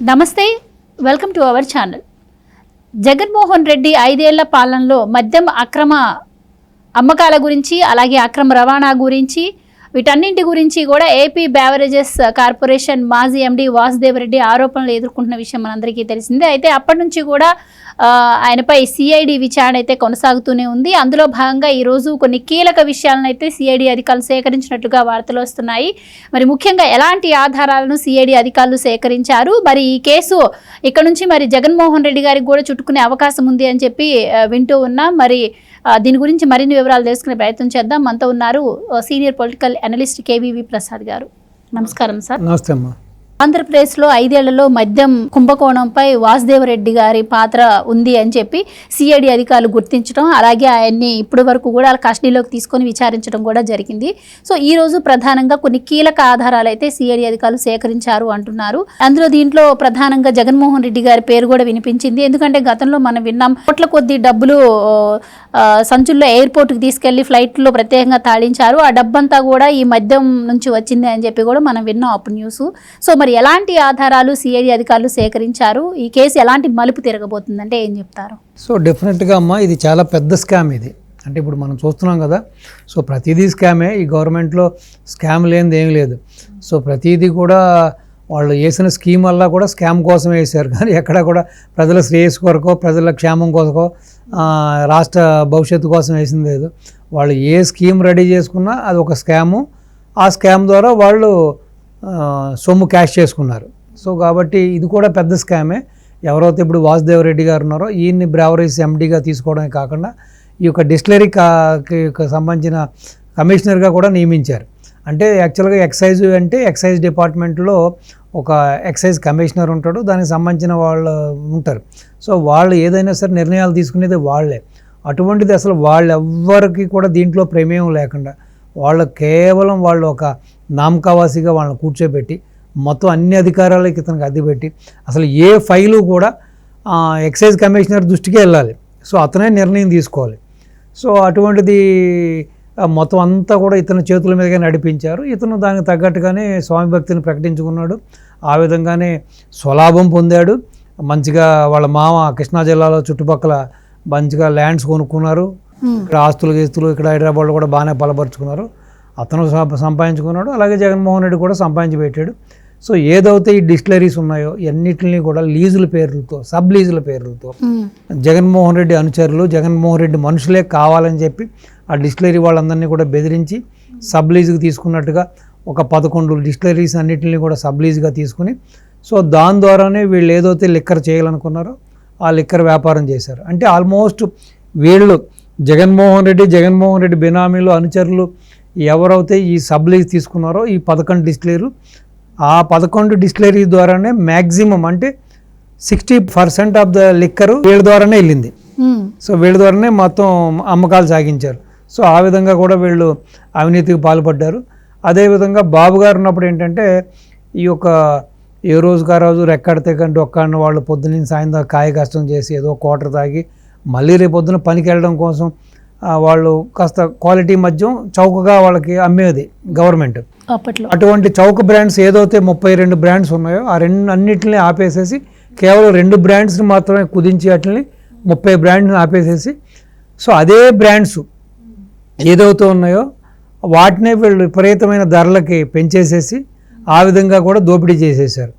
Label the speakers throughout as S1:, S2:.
S1: నమస్తే welcome to our channel. Jaganmohan Reddy ఐదేళ్ళ పాలనలో మద్యం అక్రమ అమ్మకాల గురించి అలాగే అక్రమ రవాణా గురించి వీటన్నింటి గురించి కూడా ఏపీ బ్యావరేజెస్ కార్పొరేషన్ మాజీ ఎండీ వాసుదేవ్ రెడ్డి ఆరోపణలు ఎదుర్కొంటున్న విషయం మనందరికీ తెలిసిందే. అయితే అప్పటి నుంచి కూడా ఆయనపై సిఐడి విచారణ అయితే కొనసాగుతూనే ఉంది. అందులో భాగంగా ఈరోజు కొన్ని కీలక విషయాలను అయితే సిఐడి అధికారులు సేకరించినట్లుగా వార్తలు వస్తున్నాయి. మరి ముఖ్యంగా ఎలాంటి ఆధారాలను సిఐడి అధికారులు సేకరించారు? మరి ఈ కేసు ఇక్కడ నుంచి మరి జగన్మోహన్ రెడ్డి గారికి కూడా చుట్టుకునే అవకాశం ఉంది అని చెప్పి వింటూ ఉన్నాం. మరి దీని గురించి మరిన్ని వివరాలు తెలుసుకునే ప్రయత్నం చేద్దాం. మనతో ఉన్నారు senior political analyst KVV Prasad garu. నమస్కారం సార్
S2: నమస్తే అమ్మా.
S1: ఆంధ్రప్రదేశ్లో ఐదేళ్ళలో మద్యం కుంభకోణంపై వాసుదేవరెడ్డి గారి పాత్ర ఉంది అని చెప్పి సిఐడి అధికారులు గుర్తించడం అలాగే ఆయన్ని ఇప్పటి వరకు కూడా వాళ్ళ కస్టడీలోకి తీసుకొని విచారించడం కూడా జరిగింది. సో ఈ రోజు ప్రధానంగా కొన్ని కీలక ఆధారాలు అయితే సిఐడి అధికారులు సేకరించారు అంటున్నారు. అందులో దీంట్లో ప్రధానంగా జగన్మోహన్ రెడ్డి గారి పేరు కూడా వినిపించింది. ఎందుకంటే గతంలో మనం విన్నాం కోట్ల కొద్ది డబ్బులు సంచుల్లో ఎయిర్పోర్ట్కి తీసుకెళ్ళి ఫ్లైట్లో ప్రత్యేకంగా తాళించారు. ఆ డబ్బంతా కూడా ఈ మద్యం నుంచి వచ్చింది అని చెప్పి కూడా మనం విన్నాం అప్పుడు న్యూస్. సో మరి ఎలాంటి ఆధారాలు సిఐడి అధికారులు సేకరించారు? ఈ కేసు ఎలాంటి మలుపు తిరగబోతుందంటే ఏం చెప్తారు?
S2: సో డెఫినెట్గా అమ్మ ఇది చాలా పెద్ద స్కామ్ ఇది. అంటే ఇప్పుడు మనం చూస్తున్నాం కదా సో ప్రతిదీ స్కామే. ఈ గవర్నమెంట్లో స్కామ్ లేనిది ఏం లేదు. సో ప్రతిదీ కూడా వాళ్ళు వేసిన స్కీమ్ వల్ల కూడా స్కామ్ కోసం వేశారు. కానీ ఎక్కడ కూడా ప్రజల శ్రేయస్సు కొరకో ప్రజల క్షేమం కోసమో రాష్ట్ర భవిష్యత్తు కోసం వేసింది లేదు. వాళ్ళు ఏ స్కీమ్ రెడీ చేసుకున్నా అది ఒక స్కాము. ఆ స్కామ్ ద్వారా వాళ్ళు సొమ్ము క్యాష్ చేసుకున్నారు. సో కాబట్టి ఇది కూడా పెద్ద స్కామే. ఎవరైతే ఇప్పుడు వాసుదేవ్ రెడ్డి గారు ఉన్నారో ఈయన్ని బ్రావరీస్ ఎండీగా తీసుకోవడమే కాకుండా ఈ యొక్క డిస్టిలరీ కా సంబంధించిన కమిషనర్గా కూడా నియమించారు. అంటే యాక్చువల్గా ఎక్సైజ్ అంటే ఎక్సైజ్ డిపార్ట్మెంట్లో ఒక ఎక్సైజ్ కమిషనర్ ఉంటాడు. దానికి సంబంధించిన వాళ్ళు ఉంటారు. సో వాళ్ళు ఏదైనా సరే నిర్ణయాలు తీసుకునేది వాళ్ళే. అటువంటిది అసలు వాళ్ళు ఎవ్వరికి కూడా దీంట్లో ప్రమేయం లేకుండా వాళ్ళు కేవలం వాళ్ళు ఒక నామకావాసిగా వాళ్ళని కూర్చోబెట్టి మొత్తం అన్ని అధికారాలకి ఇతనికి అద్దెపెట్టి అసలు ఏ ఫైలు కూడా ఎక్సైజ్ కమిషనర్ దృష్టికి వెళ్ళాలి. సో అతనే నిర్ణయం తీసుకోవాలి. సో అటువంటిది మొత్తం అంతా కూడా ఇతని చేతుల మీదుగా నడిపించారు. ఇతను దానికి తగ్గట్టుగానే స్వామి భక్తిని ప్రకటించుకున్నాడు. ఆ విధంగానే స్వలాభం పొందాడు. మంచిగా వాళ్ళ మామ కృష్ణా జిల్లాలో చుట్టుపక్కల మంచిగా ల్యాండ్స్ కొనుక్కున్నారు. ఇక్కడ ఆస్తులు గీస్తులు ఇక్కడ హైదరాబాద్లో కూడా బాగానే బలపరుచుకున్నారు. అతను సంప- సంపాదించుకున్నాడు. అలాగే జగన్మోహన్ రెడ్డి కూడా సంపాదించి పెట్టాడు. సో ఏదైతే ఈ డిస్టిలరీస్ ఉన్నాయో అన్నిటిని కూడా లీజుల పేర్లతో సబ్ లీజుల పేర్లతో జగన్మోహన్ రెడ్డి అనుచరులు జగన్మోహన్ రెడ్డి మనుషులే కావాలని చెప్పి ఆ డిస్టిలరీ వాళ్ళందరినీ కూడా బెదిరించి సబ్ లీజుకి తీసుకున్నట్టుగా ఒక పదకొండు డిస్టిలరీస్ అన్నిటిని కూడా సబ్ లీజుగా తీసుకుని సో దాని ద్వారానే వీళ్ళు ఏదైతే లిక్కర్ చేయాలనుకున్నారో ఆ లిక్కర్ వ్యాపారం చేశారు. అంటే ఆల్మోస్ట్ వీళ్ళు జగన్మోహన్ రెడ్డి జగన్మోహన్ రెడ్డి బినామీలు అనుచరులు ఎవరైతే ఈ సబ్ లీజ్ తీసుకున్నారో ఈ పదకొండు డిస్టిలరీలు ఆ పదకొండు డిస్టిలరీ ద్వారానే మ్యాక్సిమం అంటే sixty percent of the liquor వీళ్ళ ద్వారానే వెళ్ళింది. సో వీళ్ళ ద్వారానే మొత్తం అమ్మకాలు సాగించారు. సో ఆ విధంగా కూడా వీళ్ళు అవినీతికి పాల్పడ్డారు. అదేవిధంగా బాబు గారు ఉన్నప్పుడు ఏంటంటే ఈ యొక్క ఏ రోజుకి ఆ రోజు రెక్కడితే కంటే ఒక్కడిని వాళ్ళు పొద్దున్న సాయంత్రం కాయ కష్టం చేసి ఏదో కోటర్ తాగి మళ్ళీ రేపు పొద్దున పనికి వెళ్ళడం కోసం వాళ్ళు కాస్త క్వాలిటీ మద్యం చౌకగా వాళ్ళకి అమ్మేది గవర్నమెంట్.
S1: అప్పట్లో.
S2: అటువంటి చౌక బ్రాండ్స్ ఏదైతే ముప్పై రెండు బ్రాండ్స్ ఉన్నాయో ఆ రెండు అన్నిటిని ఆపేసేసి కేవలం రెండు బ్రాండ్స్ని మాత్రమే కుదించి వాటిని ముప్పై బ్రాండ్ని ఆపేసేసి సో అదే బ్రాండ్స్ ఏదవుతూ ఉన్నాయో వాటినే వీళ్ళు విపరీతమైన ధరలకి పెంచేసేసి ఆ విధంగా కూడా దోపిడీ చేసేసారు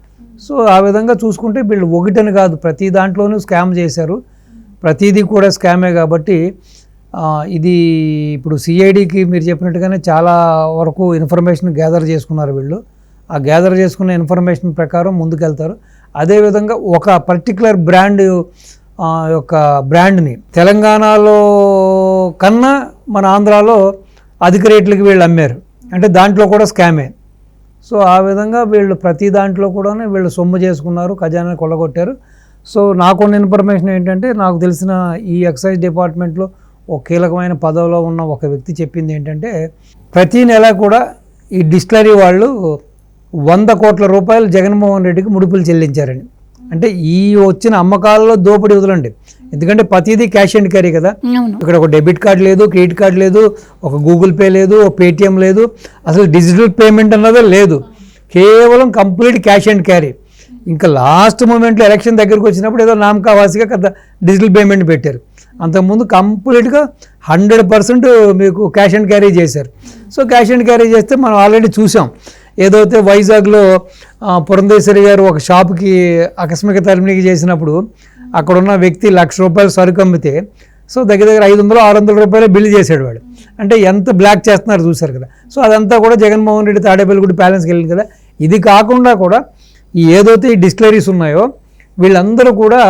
S2: సో ఆ విధంగా చూసుకుంటే వీళ్ళు ఒకటని కాదు ప్రతి దాంట్లోనూ స్కామ్ చేశారు. ప్రతిదీ కూడా స్కామే కాబట్టి ఇది ఇప్పుడు సిఐడికి మీరు చెప్పినట్టుగానే చాలా వరకు ఇన్ఫర్మేషన్ గ్యాదర్ చేసుకున్నారు వీళ్ళు. ఆ గ్యాదర్ చేసుకున్న ఇన్ఫర్మేషన్ ప్రకారం ముందుకెళ్తారు. అదేవిధంగా ఒక పర్టికులర్ బ్రాండ్ యొక్క బ్రాండ్ని. తెలంగాణలో కన్నా మన ఆంధ్రాలో అధిక రేట్లకి వీళ్ళు అమ్మారు. అంటే దాంట్లో కూడా స్కామే. సో ఆ విధంగా వీళ్ళు ప్రతి దాంట్లో కూడా వీళ్ళు సొమ్ము చేసుకున్నారు ఖజానా కొల్లగొట్టారు. సో నాకున్న ఇన్ఫర్మేషన్ ఏంటంటే నాకు తెలిసిన ఈ ఎక్సైజ్ డిపార్ట్మెంట్లో ఒక కీలకమైన పదవిలో ఉన్న ఒక వ్యక్తి చెప్పింది ఏంటంటే ప్రతి నెల కూడా ఈ డిస్టిలరీ వాళ్ళు వంద కోట్ల రూపాయలు జగన్మోహన్ రెడ్డికి ముడుపులు చెల్లించారని. అంటే ఈ వచ్చిన అమ్మకాలలో దోపిడీ వదలండి. ఎందుకంటే ప్రతిదీ క్యాష్ అండ్ క్యారీ కదా. ఇక్కడ ఒక డెబిట్ కార్డ్ లేదు క్రెడిట్ కార్డ్ లేదు ఒక గూగుల్ పే లేదు ఒక పేటిఎం లేదు. అసలు డిజిటల్ పేమెంట్ అన్నదే లేదు. కేవలం కంప్లీట్ క్యాష్ అండ్ క్యారీ. ఇంకా లాస్ట్ మూమెంట్లో ఎలక్షన్ దగ్గరికి వచ్చినప్పుడు ఏదో నామకావాసిగా కదా డిజిటల్ పేమెంట్ పెట్టారు. అంతకుముందు కంప్లీట్గా హండ్రెడ్ పర్సెంట్ మీకు క్యాష్ అండ్ క్యారీ చేశారు. సో క్యాష్ అండ్ క్యారీ చేస్తే మనం ఆల్రెడీ చూసాం. ఏదైతే వైజాగ్లో పురంధేశ్వరి గారు ఒక షాప్కి ఆకస్మిక తరిమికి చేసినప్పుడు అక్కడున్న వ్యక్తి లక్ష రూపాయలు సరుకు అమ్మితే సో దగ్గర దగ్గర ఐదు వందలు ఆరు వందల రూపాయలు బిల్లు చేశాడు వాడు. అంటే ఎంత బ్లాక్ చేస్తున్నారు చూశారు కదా. సో అదంతా కూడా జగన్మోహన్ రెడ్డి తాడేపల్లిగూడి బ్యాలెన్స్కి వెళ్ళింది కదా. ఇది కాకుండా కూడా ఏదైతే ఈ డిస్టిలరీస్ ఉన్నాయో వీళ్ళందరూ కూడా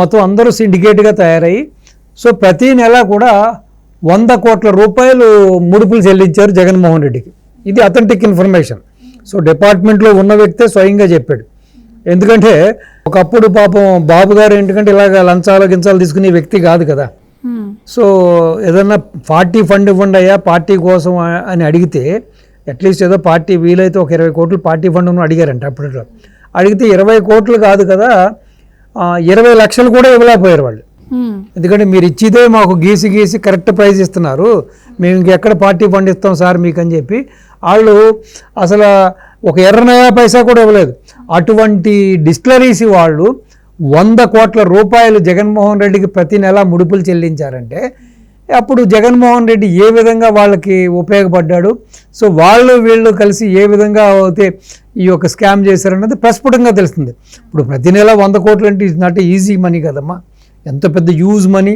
S2: మొత్తం అందరూ సిండికేట్గా తయారయ్యి సో ప్రతి నెల కూడా వంద కోట్ల రూపాయలు ముడుపులు చెల్లించారు జగన్మోహన్ రెడ్డికి. ఇది అథెంటిక్ ఇన్ఫర్మేషన్ సో డిపార్ట్మెంట్లో ఉన్న వ్యక్తే స్వయంగా చెప్పాడు. ఎందుకంటే ఒకప్పుడు పాపం బాబు గారు ఎందుకంటే ఇలాగ లంచాలు గించాలు తీసుకునే వ్యక్తి కాదు కదా. సో ఏదన్నా పార్టీ ఫండ్ ఇవ్వండి అయ్యా పార్టీ కోసం అని అడిగితే అట్లీస్ట్ ఏదో పార్టీ వీలైతే ఒక ఇరవై కోట్లు పార్టీ ఫండ్ అడిగారంట అప్పట్లో. అడిగితే ఇరవై కోట్లు కాదు కదా ఇరవై లక్షలు కూడా ఇవ్వలేకపోయారు వాళ్ళు. ఎందుకంటే మీరు ఇచ్చిదే మాకు గీసి గీసి కరెక్ట్ ప్రైస్ ఇస్తున్నారు. మేము ఇంకెక్కడ పార్టీ ఫండ్ ఇస్తాం సార్ మీకు అని చెప్పి వాళ్ళు అసలు ఒక ఎర్రనయా పైసా కూడా ఇవ్వలేదు. అటువంటి డిస్టిలరీస్ వాళ్ళు వంద కోట్ల రూపాయలు జగన్మోహన్ రెడ్డికి ప్రతి నెల ముడుపులు చెల్లించారంటే అప్పుడు జగన్మోహన్ రెడ్డి ఏ విధంగా వాళ్ళకి ఉపయోగపడ్డాడు? సో వాళ్ళు వీళ్ళు కలిసి ఏ విధంగా అయితే ఈ యొక్క స్కామ్ చేశారన్నది ప్రస్ఫుటంగా తెలుస్తుంది. ఇప్పుడు ప్రతి నెల వంద కోట్లు అంటే ఇస్ నాట్ ఈజీ మనీ కదమ్మా. ఎంత పెద్ద యూజ్ మనీ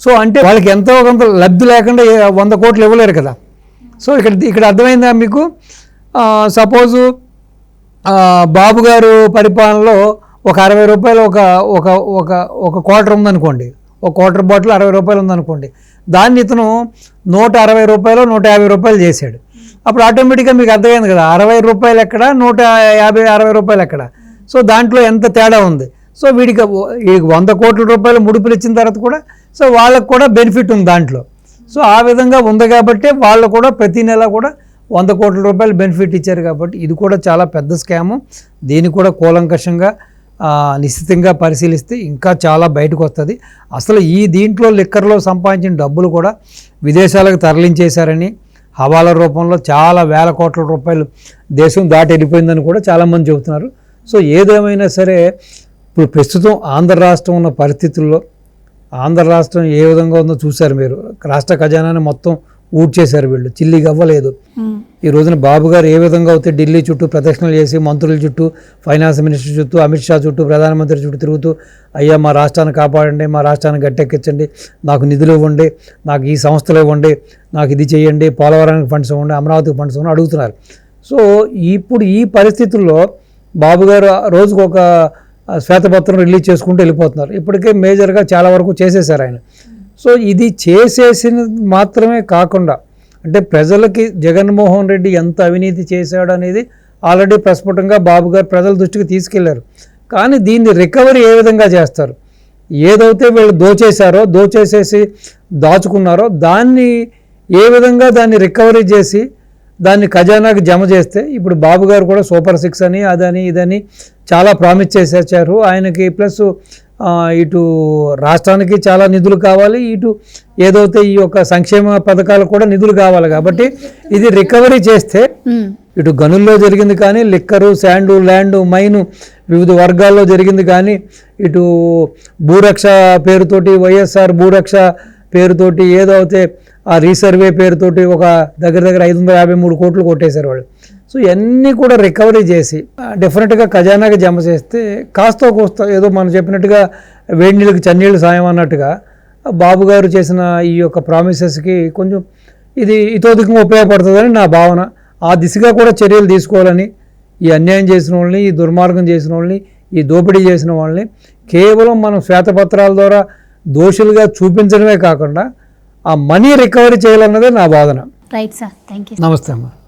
S2: సో అంటే వాళ్ళకి ఎంతో కొంత లబ్ధి లేకుండా వంద కోట్లు ఇవ్వలేరు కదా. సో ఇక్కడ ఇక్కడ అర్థమైందా మీకు? సపోజు బాబు గారు పరిపాలనలో ఒక అరవై రూపాయలు ఒక ఒక ఒక ఒక క్వార్టర్ ఉందనుకోండి. ఒక క్వార్టర్ బాటిల్ అరవై రూపాయలు ఉందనుకోండి. దాన్ని ఇతను నూట అరవై రూపాయలు నూట యాభై రూపాయలు చేశాడు. అప్పుడు ఆటోమేటిక్గా మీకు అర్థమైంది కదా అరవై రూపాయలు ఎక్కడ నూట యాభై అరవై రూపాయలు ఎక్కడ? సో దాంట్లో ఎంత తేడా ఉంది? సో వీడికి వీడికి వంద కోట్ల రూపాయలు ముడుపులు ఇచ్చిన తర్వాత కూడా సో వాళ్ళకు కూడా బెనిఫిట్ ఉంది దాంట్లో. సో ఆ విధంగా ఉంది కాబట్టి వాళ్ళు కూడా ప్రతి నెల కూడా వంద కోట్ల రూపాయలు బెనిఫిట్ ఇచ్చారు కాబట్టి ఇది కూడా చాలా పెద్ద స్కాము. దీన్ని కూడా కూలంకషంగా నిశ్చితంగా పరిశీలిస్తే ఇంకా చాలా బయటకు వస్తుంది. అసలు ఈ దీంట్లో లిక్కర్లో సంపాదించిన డబ్బులు కూడా విదేశాలకు తరలించేశారని హవాలా రూపంలో చాలా వేల కోట్ల రూపాయలు దేశం దాటి వెళ్ళిపోయిందని కూడా చాలామంది చెబుతున్నారు. సో ఏదేమైనా సరే ఇప్పుడు ప్రస్తుతం ఆంధ్ర రాష్ట్రం ఉన్న పరిస్థితుల్లో ఆంధ్ర రాష్ట్రం ఏ విధంగా ఉందో చూశారు మీరు. రాష్ట్ర ఖజానాని మొత్తం ఊడ్చేశారు వీళ్ళు. చిల్లి గవ్వలేదు.
S1: మ్మ్.
S2: ఈ రోజున బాబు గారు ఏ విధంగా అయితే ఢిల్లీ చుట్టూ ప్రదక్షిణలు చేసి మంత్రుల చుట్టూ ఫైనాన్స్ మినిస్టర్ చుట్టూ అమిత్ షా చుట్టూ ప్రధానమంత్రి చుట్టూ తిరుగుతూ అయ్యా మా రాష్ట్రాన్ని కాపాడండి మా రాష్ట్రాన్ని గట్టెక్కించండి నాకు నిధులు ఇవ్వండి నాకు ఈ సంస్థలు ఇవ్వండి నాకు ఇది చేయండి పోలవరానికి ఫండ్స్ ఇవ్వండి అమరావతికి ఫండ్స్ ఇవ్వండి అడుగుతున్నారు. సో ఇప్పుడు ఈ పరిస్థితుల్లో బాబు గారు రోజుకు ఒక శ్వేతపత్రం రిలీజ్ చేసుకుంటూ వెళ్ళిపోతున్నారు. ఇప్పటికే మేజర్గా చాలా వరకు చేసేసారు ఆయన. సో ఇది చేసేసిన మాత్రమే కాకుండా అంటే ప్రజలకి జగన్మోహన్ రెడ్డి ఎంత అవినీతి చేశాడు అనేది ఆల్రెడీ ప్రస్ఫుటంగా బాబు గారు ప్రజల దృష్టికి తీసుకెళ్ళారు. కానీ దీన్ని రికవరీ ఏ విధంగా చేస్తారు? ఏదైతే వీళ్ళు దోచేశారో దోచేసేసి దాచుకున్నారో దాన్ని ఏ విధంగా దాన్ని రికవరీ చేసి దాన్ని ఖజానాకి జమ చేస్తే ఇప్పుడు బాబు గారు కూడా సూపర్ సిక్స్ అని అదని ఇదని చాలా ప్రామిస్ చేసేసారు ఆయనకి ప్లస్ ఇటు రాష్ట్రానికి చాలా నిధులు కావాలి ఇటు ఏదైతే ఈ యొక్క సంక్షేమ పథకాలు కూడా నిధులు కావాలి కాబట్టి ఇది రికవరీ చేస్తే. ఇటు గనుల్లో జరిగింది కానీ లిక్కరు శాండు ల్యాండు మైను వివిధ వర్గాల్లో జరిగింది కానీ ఇటు భూరక్ష పేరుతోటి వైఎస్ఆర్ భూరక్ష పేరుతోటి ఏదో అయితే ఆ రీసర్వే పేరుతోటి ఒక దగ్గర దగ్గర ఐదు వందల యాభై మూడు కోట్లు కొట్టేశారు వాళ్ళు. సో ఇవన్నీ కూడా రికవరీ చేసి డెఫినెట్గా ఖజానాకి జమ చేస్తే కాస్త కోస్త ఏదో మనం చెప్పినట్టుగా వేడి నీళ్ళకి చన్నీళ్ళు సాయం అన్నట్టుగా బాబు గారు చేసిన ఈ యొక్క ప్రామిసెస్కి కొంచెం ఇది ఇతోధికంగా ఉపయోగపడుతుందని నా భావన. ఆ దిశగా కూడా చర్యలు తీసుకోవాలని ఈ అన్యాయం చేసిన వాళ్ళని ఈ దుర్మార్గం చేసిన వాళ్ళని ఈ దోపిడీ చేసిన వాళ్ళని కేవలం మనం శ్వేతపత్రాల ద్వారా దోషులుగా చూపించడమే కాకుండా ఆ మనీ రికవరీ చేయాలన్నదే నా వాదన.
S1: రైట్ సార్ థ్యాంక్ యూ
S2: నమస్తే అమ్మా.